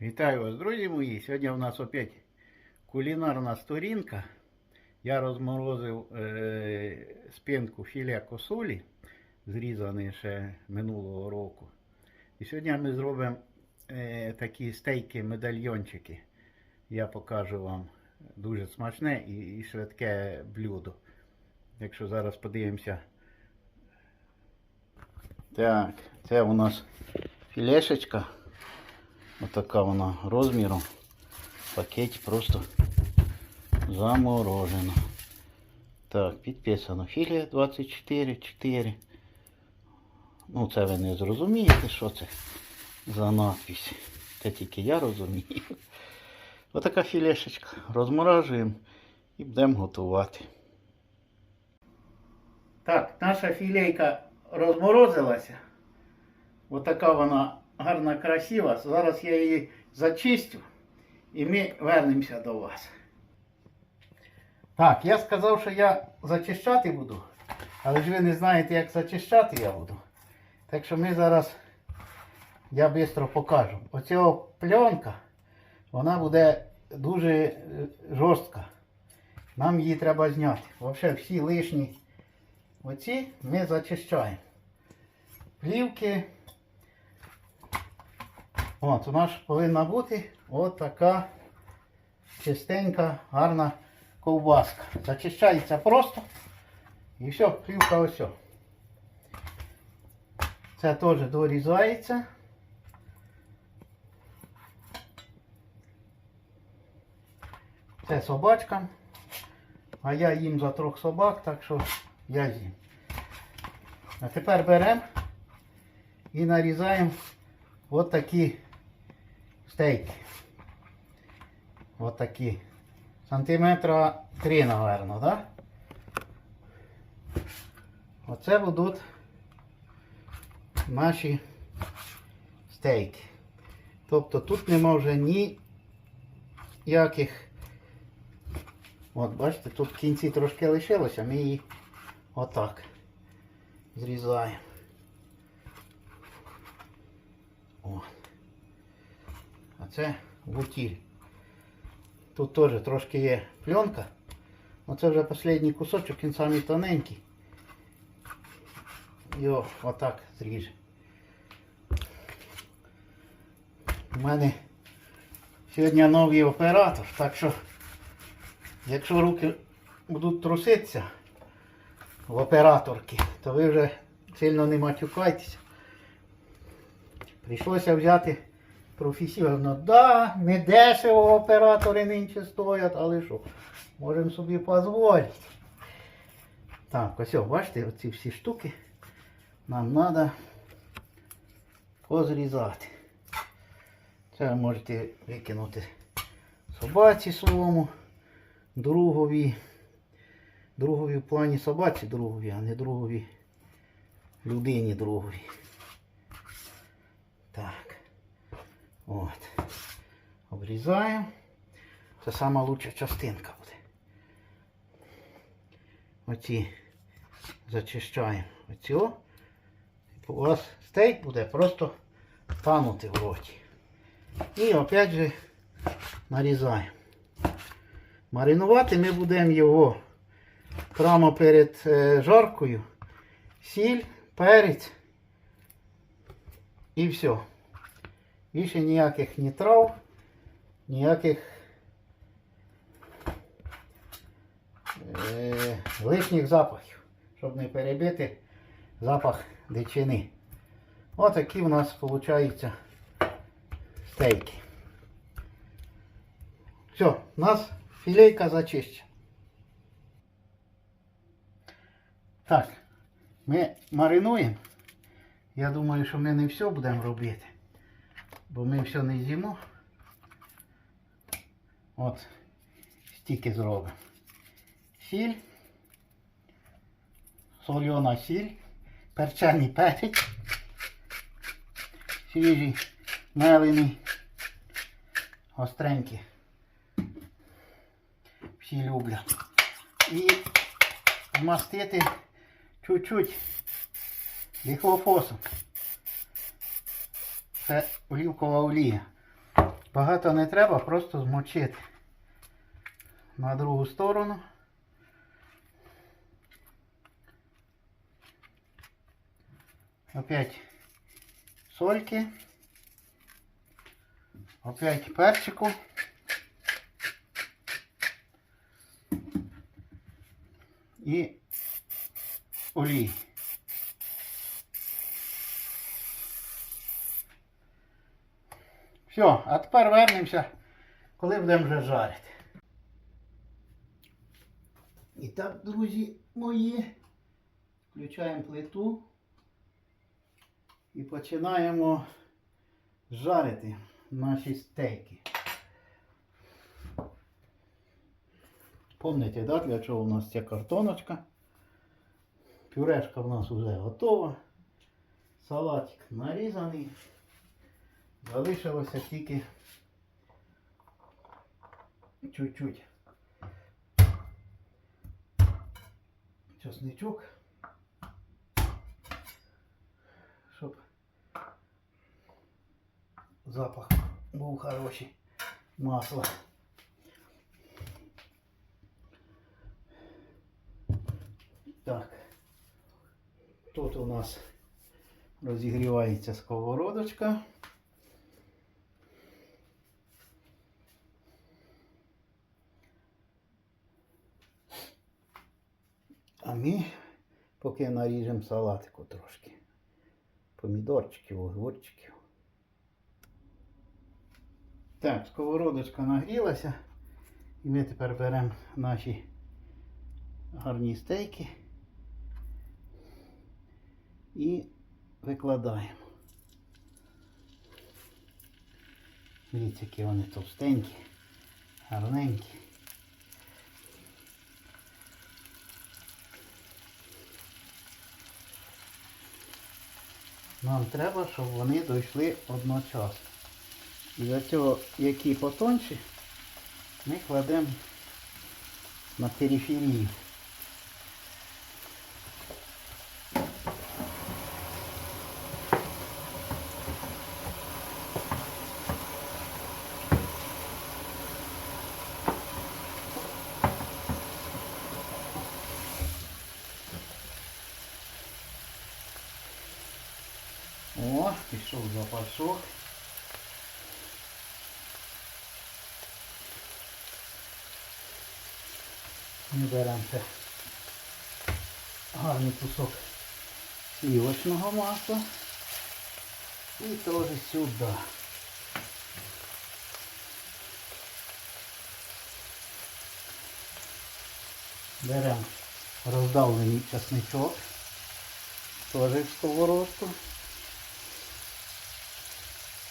Вітаю вас, друзі мої. Сьогодні у нас опять кулінарна сторінка. Я розморозив е, спинку філе косулі, зрізаний ще минулого року. І сьогодні ми зробимо е, такі стейки медальйончики. Я покажу вам дуже смачне і, і швидке блюдо. Якщо зараз подивимося. Так, це у нас філешечка. Отака вона розміром. В пакеті просто заморожена. Так, підписано філія 24,4. Ну, це ви не зрозумієте, що це за надпись. Це тільки я розумію. Отака філешечка. Розморажуємо і будемо готувати. Так, наша філейка розморозилася. Отака вона гарна, красива. Зараз я її зачистю і ми вернемося до вас. Так, я сказав, що я зачищати буду, але ж ви не знаєте, як зачищати я буду. Так що ми зараз, я швидко покажу. Оця пленка, вона буде дуже е, жорстка. Нам її треба зняти. Взагалі всі лишні оці ми зачищаємо. Плівки. От, у нас повинна бути от така чистенька, гарна ковбаска. Зачищається просто. І все, плівка ось. Це теж дорізається. Це собачкам. А я їм за трьох собак, так що я з'їм. А тепер беремо і нарізаємо от такі стейки. От. Сантиметра 3, напевно, да? Оце будуть наші стейки. Тобто тут нема вже ніяких. От, бачите, тут в кінці трошки лишилося, ми її отак зрізаємо. О. А це бутіль. Тут теж трошки є пленка. Оце вже останній кусочок, він самий тоненький. Його отак зріже. У мене сьогодні новий оператор, так що якщо руки будуть труситися в операторки, то ви вже сильно не матюкайтеся. Прийшлося взяти професійно. Да, не дешево оператори нинче стоять, але що, можемо собі дозволити. Так, ось, бачите, оці всі штуки нам треба позрізати. Це можете викинути собаці своєму, другові. Другові в плані собаці другові, а не другові людині другові. Так. От. Обрізаємо. Це сама лучша частинка буде. Оці зачищаємо. Оцю. У вас стейк буде просто танути в роті. І опять же нарізаємо. Маринувати ми будемо його прямо перед е, жаркою. Сіль, перець і все. Більше ніяких ні трав, ніяких е, лишніх запахів, щоб не перебити запах дичини. Отакі у нас виходить стейки. Все, у нас філейка зачищена. Так, ми маринуємо. Я думаю, що ми не все будемо робити, бо ми все не з'їмо. От, стільки зробимо. Сіль, сольона сіль, перчений перець, свіжі, мелені, гостренькі. Всі люблять. І вмастити чуть-чуть дихлофосом. Це олівкова олія. Багато не треба, просто змочити на другу сторону. Опять сольки. Опять перчику. І олій. Все, а тепер вернемося, коли будемо вже жарити. І так, друзі мої, включаємо плиту і починаємо жарити наші стейки. Помните, да, для чого у нас ця картоночка? Пюрешка в нас вже готова. Салатик нарізаний. Залишилося тільки чуть-чуть чесничок, щоб запах був хороший масла. Так, тут у нас розігрівається сковородочка. А ми поки наріжемо салатику трошки. Помідорчиків, огурчиків. Так, сковородочка нагрілася. І ми тепер беремо наші гарні стейки і викладаємо. Дивіться, які вони товстенькі, гарненькі. Нам треба, щоб вони дійшли одночасно. І для цього, які потонші, ми кладемо на периферію. Ми беремо ще гарний кусок сливочного масла і теж сюди. Беремо роздавлений чесничок, теж в сковородку.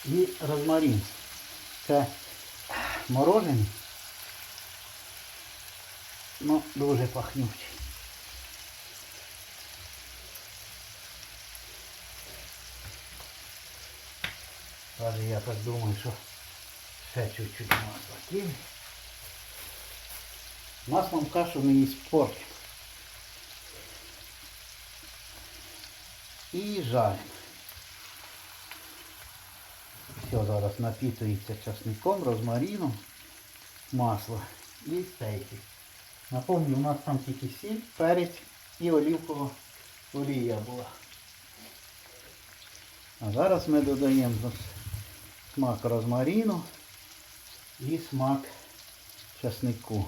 І розмарин. Це морожений. Ну, дуже пахнючий. Даже я так думаю, що ще чуть-чуть масла кинь. Маслом кашу ми її спортимо. І жаримо. Все зараз напітується часником, розмаріном, масло і стейки. Напомню, у нас там тільки сіль, перець і олівкова олія була. А зараз ми додаємо смак розмаріну і смак часнику.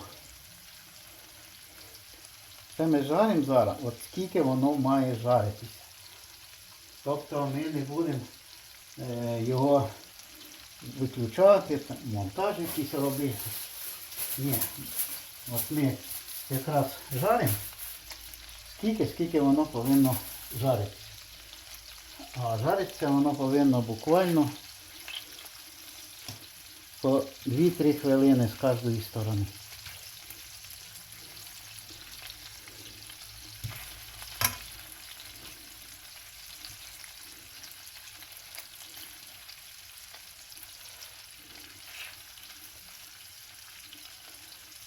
Це ми жаримо зараз, от скільки воно має жаритися. Тобто ми не будемо е, його виключати, монтаж якийсь робити. Ні. От ми якраз жаримо, скільки, скільки воно повинно жаритися. А жариться воно повинно буквально по 2-3 хвилини з кожної сторони.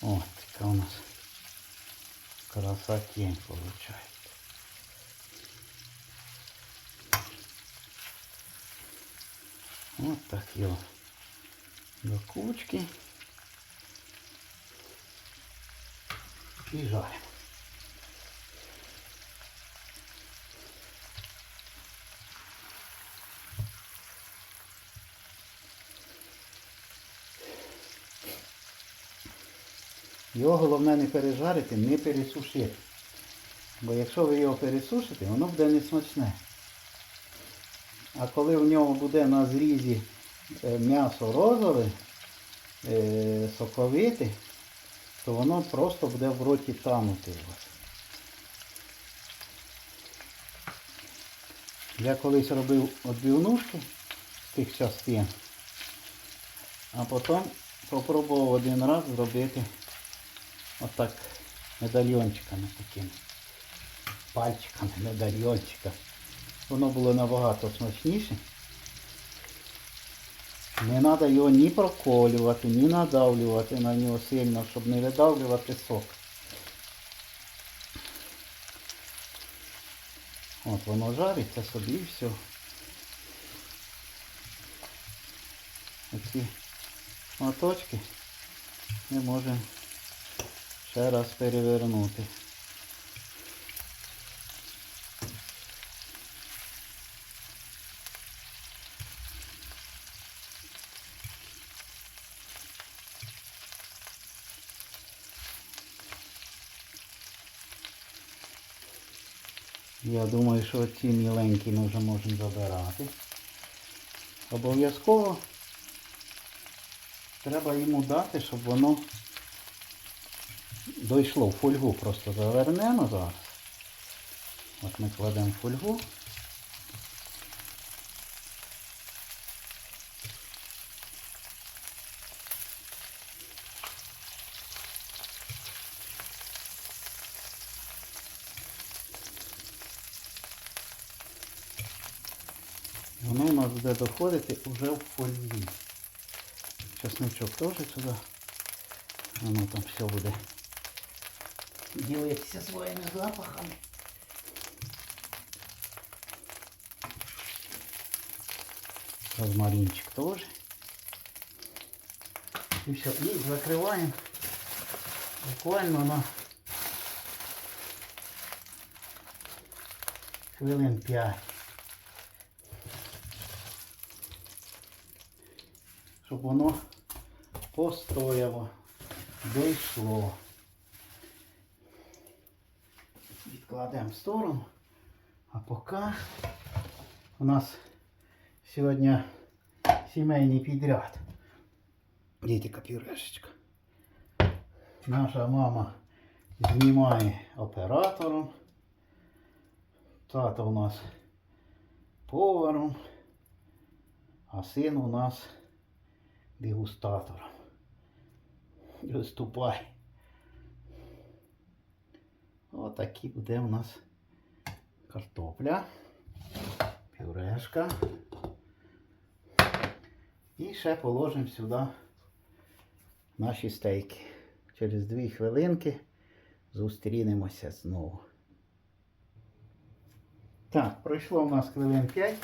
Вот такая у нас красотень получается. Вот так его до кучки. І жаримо. Його головне не пережарити, не пересушити. Бо якщо ви його пересушите, воно буде не смачне. А коли в ньому буде на зрізі е, м'ясо розове, е, соковите, то воно просто буде в роті танути у вас. Я колись робив відбивнушки з тих частин, а потім спробував один раз зробити отак медальйончиками такими. Пальчиками, медальйончиками. Воно було набагато смачніше. Не треба його ні проколювати, ні надавлювати на нього сильно, щоб не видавлювати сок. От воно жариться собі і все. Оці шматочки ми можемо ще раз перевернути. Я думаю, що ці міленькі ми вже можемо забирати. Обов'язково треба йому дати, щоб воно дійшло в фольгу. Просто завернемо зараз. От ми кладемо фольгу. Воно у нас буде доходити вже в фольгу. Чесничок теж сюди. Воно там все буде ділитися своїми запахами. Розмаринчик теж. І все, і закриваємо буквально на хвилин 5. Щоб воно постояло, дійшло. Відкладемо в сторону. А поки у нас сьогодні сімейний підряд. Діти пюрешечка. Наша мама знімає оператором. Тато у нас поваром, а син у нас дегустатором. Виступай. Отакі буде у нас картопля, пюрешка. І ще положимо сюди наші стейки. Через дві хвилинки зустрінемося знову. Так, пройшло у нас хвилин 5.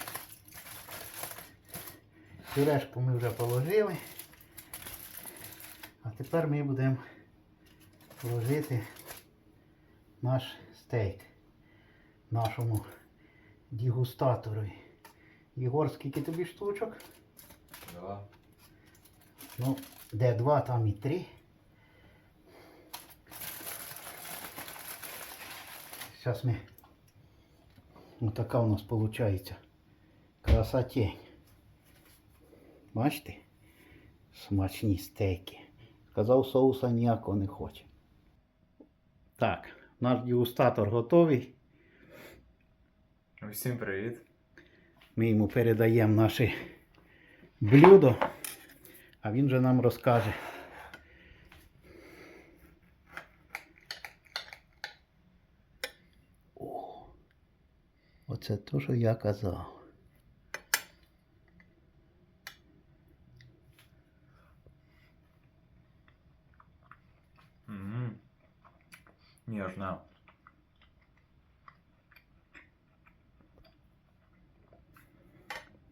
Пюрешку ми вже положили. А тепер ми будемо ложити наш стейк нашому дегустатору. Єгор, скільки тобі штучок? Два. Ну, де два, там і три. Зараз ми. Ось така у нас виходить. Красотень. Бачите? Смачні стейки. Сказав, соуса ніякого не хоче. Так, наш дегустатор готовий. Усім привіт. Ми йому передаємо наше блюдо, а він же нам розкаже. О, оце те, що я казав. нежно.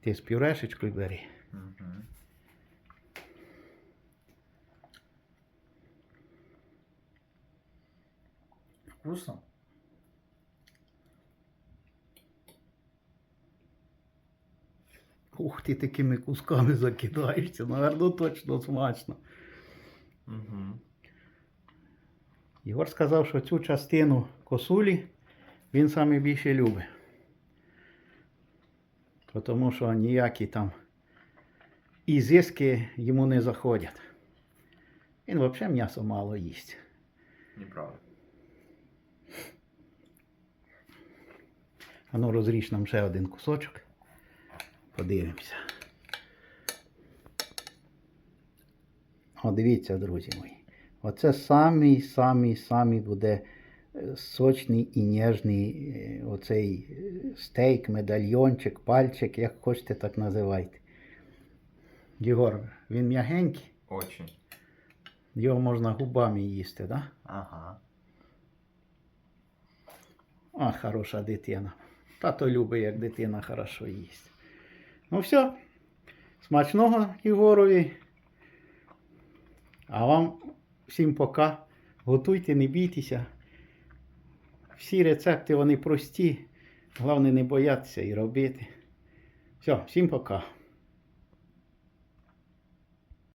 Ти з пюрешечкою бери. Угу. Вкусно. Ух ти такими кусками закидаєшся, наверно, точно смачно. Угу. Ігор сказав, що цю частину косулі він саме більше любить. Тому що ніякі там ізиски йому не заходять. Він взагалі м'ясо мало їсть. Неправда. А ну розріж нам ще один кусочок. Подивимося. О, дивіться, друзі мої. Оце самий самий самий буде е, сочний і ніжний е, оцей е, стейк, медальйончик, пальчик, як хочете, так називайте. Єгор, він м'ягенький, Очень. його можна губами їсти, так? Да? Ага. А, хороша дитина. Тато любить, як дитина хорошо їсть. Ну все. Смачного Єгорові. А вам всім пока. Готуйте, не бійтеся. Всі рецепти вони прості. Головне не боятися і робити. Все, всім пока.